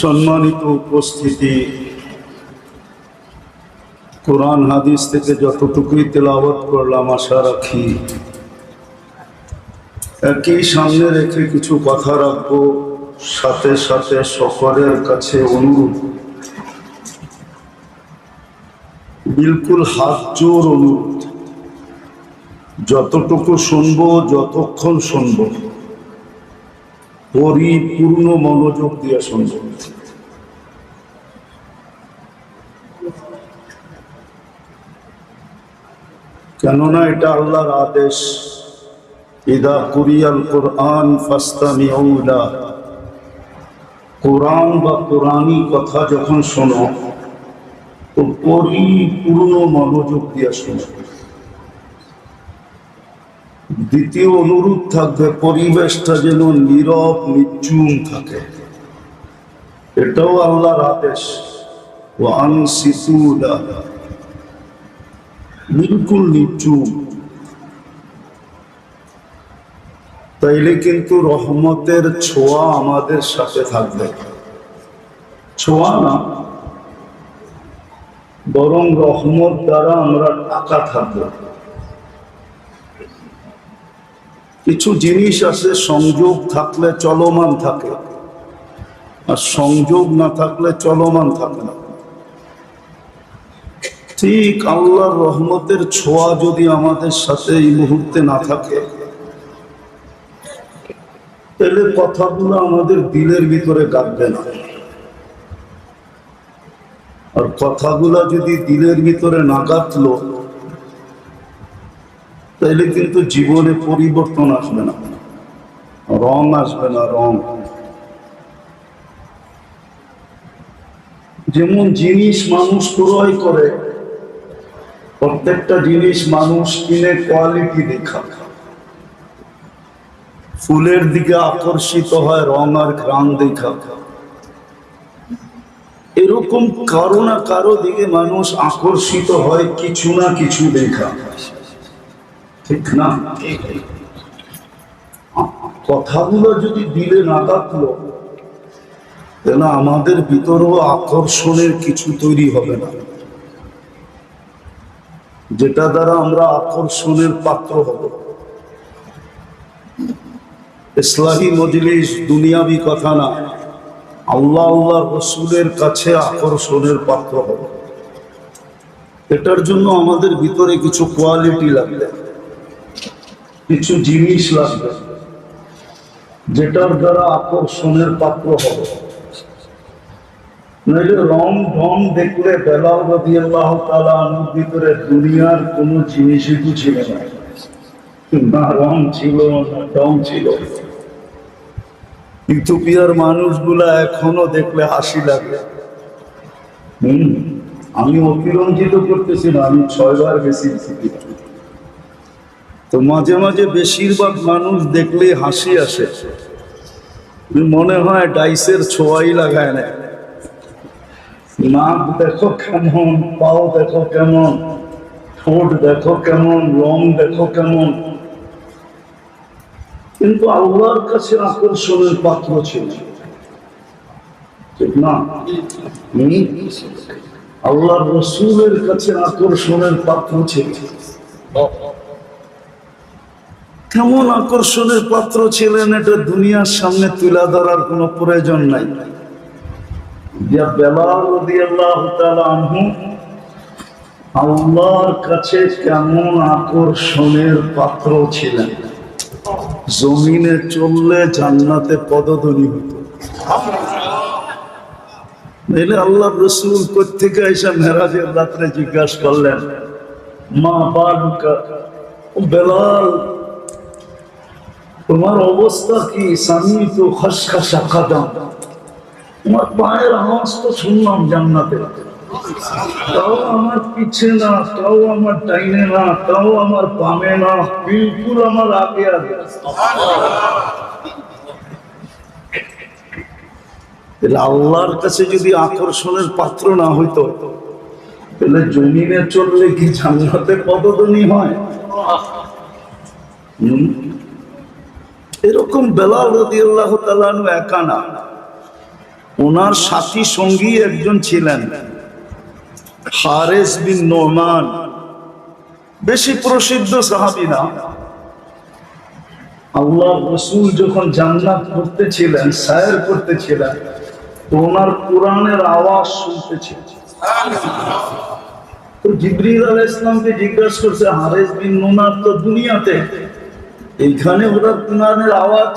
সম্মানিত উপস্থিতি, কোরআন হাদিস থেকে যতটুকুই তেলাওয়াত করলাম, আশা রাখি একই সামনে রেখে কিছু কথা রাখব। সাথে সাথে সকলের কাছে অনুরোধ, বিলকুল হাত জোর অনুরোধ। যতটুকু শুনব, যতক্ষণ শুনব। পরিপূর্ণ মনোযোগ দিয়ে শুনব। কেননা এটা আল্লাহর আদেশ। ইদা কুরিয়াল কোরআন ফাস্তামিউলা কোরআন বা কোরআনি কথা যখন শোনো, তো পরিপূর্ণ মনোযোগ দিয়ে শোনো। দ্বিতীয় অনুরোধ থাকবে, পরিবেশটা যেন নীরব, নিচুম থাকে। এটাও আল্লাহর আদেশ। ও বিলকুল নিচুম। তাইলে কিন্তু রহমতের ছোঁয়া আমাদের সাথে থাকবে। ছোঁয়া না। বরং রহমত দ্বারা আমরা টাকা থাকব। কিছু জিনিস আছে, সংযোগ থাকলে চলমান থাকে। আর সংযোগ না থাকলে চলমান থাকে না। ঠিক আল্লাহর রহমতের ছোঁয়া যদি আমাদের সাথে এই মুহূর্তে না থাকে, তাহলে কথাগুলো আমাদের দিলের ভিতরে গাঁথবে না। আর কথাগুলা যদি দিলের ভিতরে না গাঁথলো তাইলে কিন্তু জীবনে পরিবর্তন আসবে না। রং আসবে না, রং। যেমন জিনিস মানুষ ক্রয় করে, প্রত্যেকটা জিনিস মানুষ কিনে কোয়ালিটি দেখা। ফুলের দিকে আকর্ষিত হয় রং আর ঘ্রাণ দেখা। এরকম কারও না কারও দিকে মানুষ আকর্ষিত হয় কিছু না কিছু দেখা। ঠিক না? কথাগুলো যদি দিলে না থাকল তাহলে আমাদের ভিতরেও আকর্ষণের কিছু তৈরি হবে না। যেটা দ্বারা আমরা আকর্ষণের পাত্র হব। ইসলাহী মজলিস দুনিয়াবি কথা না, আল্লাহ আল্লাহ রসুলের কাছে আকর্ষণের পাত্র হব। এটার জন্য আমাদের ভিতরে কিছু কোয়ালিটি লাগবে। কিছু জিনিস লাগবে, যেটার দ্বারা আকর্ষণের পাত্র হবে। নইলে রং ঢং দেখলে বেলাল রবি আল্লাহ তালা আনুর ভিতরে দুনিয়ার কোনো জিনিসই ছিল না। না রং ছিল, না ঢং ছিল। ইথোপিয়ার মানুষগুলা এখনও দেখলে হাসি লাগে। হম, আমি অতিরঞ্জিত করতেছি না, আমি ছয়বার বেশি ইথোপিয়া তো মাঝে মাঝে বেশিরভাগ মানুষ দেখলে হাসি আসে। মনে হয় ডাইসের ছোঁয়াই লাগায় না নাক দেখো কেমন, পাও দেখো কেমন, ঠোঁট দেখো কেমন, রং দেখো কেমন। কিন্তু আল্লাহর কাছে আকর্ষণের পাত্র ছিল। ঠিক না? আল্লাহর রসুলের কাছে আকর্ষণের পাত্র ছিল। কেমন আকর্ষণের পাত্র ছিলেন এটা দুনিয়ার সামনে তুলে ধরার কোনো প্রয়োজন নাই। আল্লাহর কাছে কেমন আকর্ষণের পাত্র ছিলেন? জমিনে চললে জান্নাতে পদধ্বনি হতো। নইলে আল্লাহ রসুল কোথেকে এসে মেরাজের রাত্রে জিজ্ঞাসা করলেন, মা বালুকা বেলাল তোমার অবস্থা কি? স্বামী তো খসখসা কাদাম। তোমার পায়ের আওয়াজ তো শুনলাম জান্নাতে। তাও আমার পিছে না, তাও আমার টাইনে না, তাও আমার বামে না, বিলকুল আমার আগে আগে। আল্লাহর কাছে যদি আকর্ষণের পাত্র না হইতো, তাহলে জমিনে চললে কি জান্নাতে পদধ্বনি হয়? হুম? এরকম বেলাল রদি আল্লাহ তালানু একা না। ওনার সাথী সঙ্গী একজন ছিলেন হারেস বিন নোমান। বেশি প্রসিদ্ধ সাহাবি না। আল্লাহ রসুল যখন জান্নাত করতেছিলেন, সায়ের করতেছিলেন, তো ওনার কোরআনের আওয়াজ শুনতেছিলেন তো আলাহ ইসলামকে জিজ্ঞাসা করছে হারেস বিন নোনার তো দুনিয়াতে এইখানে ওরা কোরআনের আওয়াজ।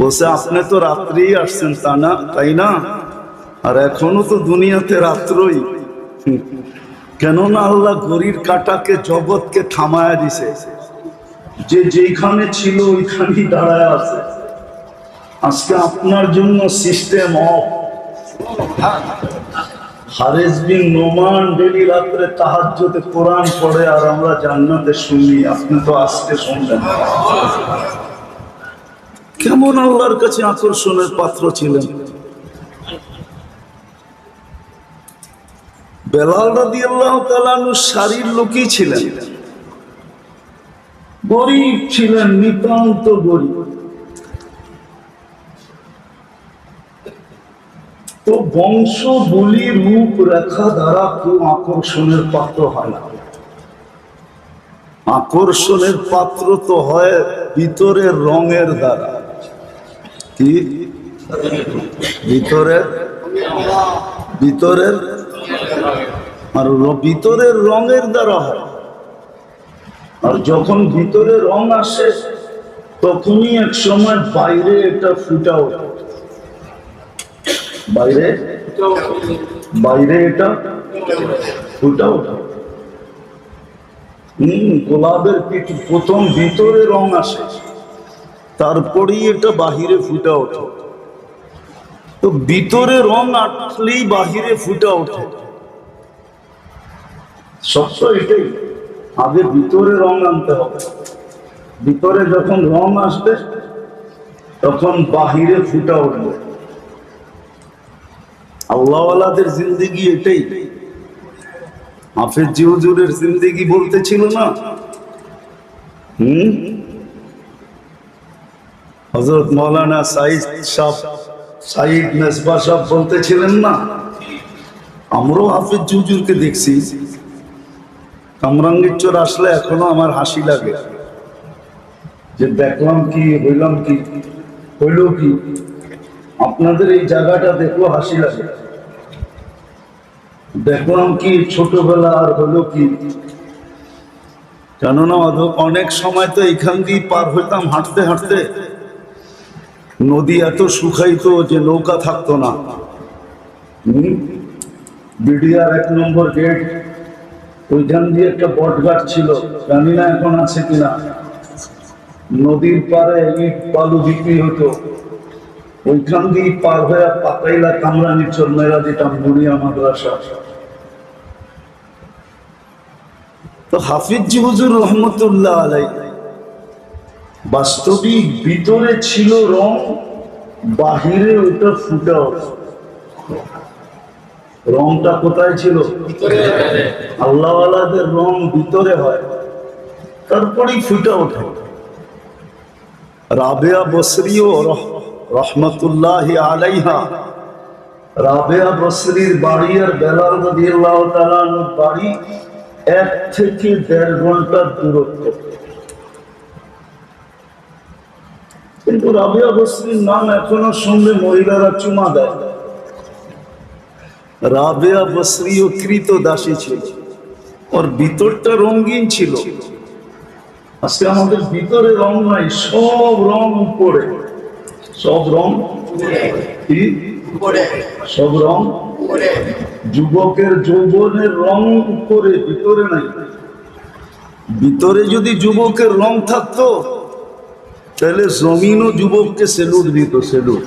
বসে আপনি তো রাত্রেই আসছেন, তা না? তাই না? আর এখনও তো দুনিয়াতে রাত্রই। কেননা আল্লাহ গরির কাটাকে, জগৎকে থামায়া দিছে। যে যেখানে ছিল, ওইখানেই দাঁড়ায় আছে। আজকে আপনার জন্য সিস্টেম অফ হারেস বিন নোমান ডেলি রাত্রে তাহাজ্জুদে কোরআন পড়ে আর আমরা জান্নাতে শুনি। আপনি তো আজকে শুনলেন। কেমন আল্লাহর কাছে আকর্ষণের পাত্র ছিলেন? বেলাল রাদি আল্লাহ তালানু শারীর লোকই ছিলেন। গরিব ছিলেন, নিতান্ত গরিব। তো বংশ, বলি, রূপ, রেখা দ্বারা কেউ আকর্ষণের পাত্র হয় না। আকর্ষণের পাত্র তো হয় ভিতরের রঙের দ্বারা। কি? ভিতরের? ভিতরের? আর ভিতরের রঙের দ্বারা হয়। আর যখন ভিতরে রং আসে, তখনই এক সময় বাইরে এটা ফুটা ওঠে। বাইরে? বাইরে এটা? হম গোলাপের পিঠ প্রথম ভিতরে রং আসে, তারপরেই এটা বাহিরে ফুটা ওঠে। তো ভিতরে রং আটলেই বাহিরে ফুটা ওঠে। সত্য এটাই, আগে ভিতরে রং আনতে হবে। ভিতরে যখন রং আসবে, তখন বাহিরে ফুটা উঠবে। আল্লাহওয়ালাদের জিন্দিগি এটাই। হাফেজ জিহুজুরের জিন্দিগি বলতেছিল না। হুম? হজরত মৌলানা সাইদ সাহ সাইদ মেসবা সাহ বলতেছিলেন না, আমরাও হাফেজ জিহুজুরকে দেখছি। কামরাঙ্গির আসলে এখনও আমার হাসি লাগে। যে দেখলাম কি, হইলাম কি, হইল কি? আপনাদের এই জায়গাটা দেখল হাসি লাগে। দেখলাম কি ছোটবেলা আর হলো কি। কেননা অনেক সময় তো এখান দিয়ে পার হইতাম হাঁটতে হাঁটতে। নদী এত শুকাইতো যে নৌকা থাকতো না। বিডিআর এক নম্বর গেট, ওইখান দিয়ে একটা বটঘাট ছিল। জানি না এখন আছে কিনা। নদীর পারে ইট বালু বিক্রি হতো। ওইখান দিয়ে পার হয়ে পাতাইলা কামরানি চন্মেরা দিতাম মুড়িয়া মাদ্রাসা। তো হাফিজ হুজুর রহমতুল্লাহ আলাই বাস্তবিক ভিতরে ছিল রং বাহিরে ওটা ফুটা। রংটা কোথায় ছিল? আল্লাহওয়ালাদের রং ভিতরে হয় তারপরেই ফুটে ওঠে। রাবেয়া বসরিও রহমতুল্লাহ আলাইহা। রাবেয়া বসরির বাড়ি আর বেলাল রাদিয়াল্লাহ তাআলার বাড়ি এক থেকে দেড় ঘণ্টার দূরত্ব। কিন্তু রাবেয়া বসরির নাম এখনও শুনলে মহিলারা চুমা দেয়। রাবেয়া বসরিও কৃত দাসী ছিল। ওর ভিতরটা রঙিন ছিল। আজকে আমাদের ভিতরে রং নাই, সব রং উপরে সব রং? কি? সব রং? যুবকের যৌবনের রং উপরে ভিতরে নাই। ভিতরে যদি যুবকের রং থাকতো তাহলে জমিনও যুবককে সেলুট দিত সেলুট।